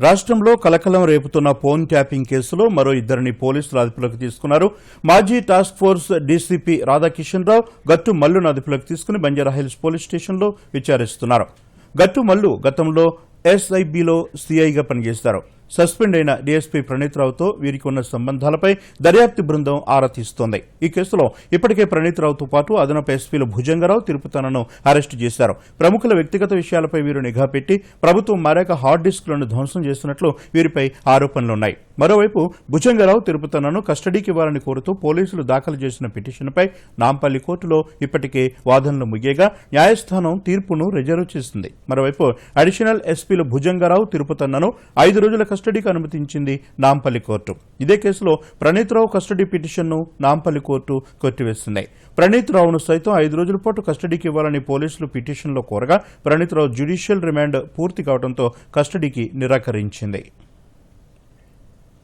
రాష్ట్రంలో కలకలం రేపుతున్న phone tapping కేసులో మరో ఇద్దరిని పోలీసులు అదుపులోకి తీసుకున్నారు. మాజీ task force DCP Radhakishan Rao Gattu మల్లును అదుపులోకి తీసుకుని బంజారాహిల్స్ పోలీస్ స్టేషన్లో విచారిస్తున్నారు. గట్టు మల్లు గతంలో ఎస్ఐబిలో సీఐగా పనిచేస్తారు సస్పెండ్ అయిన డీఎస్పీ ప్రణీత్ రావుతో వీరికి ఉన్న సంబంధాలపై దర్యాప్తు బృందం ఆరా తీస్తోంది. ఈ కేసులో ఇప్పటికే ప్రణీత్ రావుతో పాటు అదనపు ఎస్పీలు భుజంగరావు తిరుపతనను అరెస్టు చేశారు. ప్రముఖుల వ్యక్తిగత విషయాలపై వీరు నిఘా పెట్టి ప్రభుత్వం మారాక హార్డ్ డిస్క్లను ధ్వంసం చేస్తున్నట్లు వీరిపై ఆరోపణలున్నాయి. మరోవైపు భుజంగరావు తిరుపతనను కస్టడీకి ఇవ్వాలని కోరుతూ పోలీసులు దాఖలు చేసిన పిటిషన్పై నాంపల్లి కోర్టులో ఇప్పటికే వాదనలు ముగియగా న్యాయస్థానం తీర్పును రిజర్వ్ చేసింది. మరోవైపు అడిషనల్ ఎస్పీలు భుజంగరావు తిరుపతన్నను ఐదు రోజుల కస్టడీకి అనుమతించింది నాంపల్లి కోర్టు. ఇదే కేసులో ప్రణీత్ రావు కస్టడీ పిటిషన్ను నాంపల్లి కోర్టు కొట్టివేసింది. ప్రణీత్ రావును సైతం ఐదు రోజుల పాటు కస్టడీకి ఇవ్వాలని పోలీసులు పిటిషన్లో కోరగా ప్రణీత్ రావు జ్యుడిషియల్ రిమాండ్ పూర్తి కావడంతో కస్టడీకి నిరాకరించింది.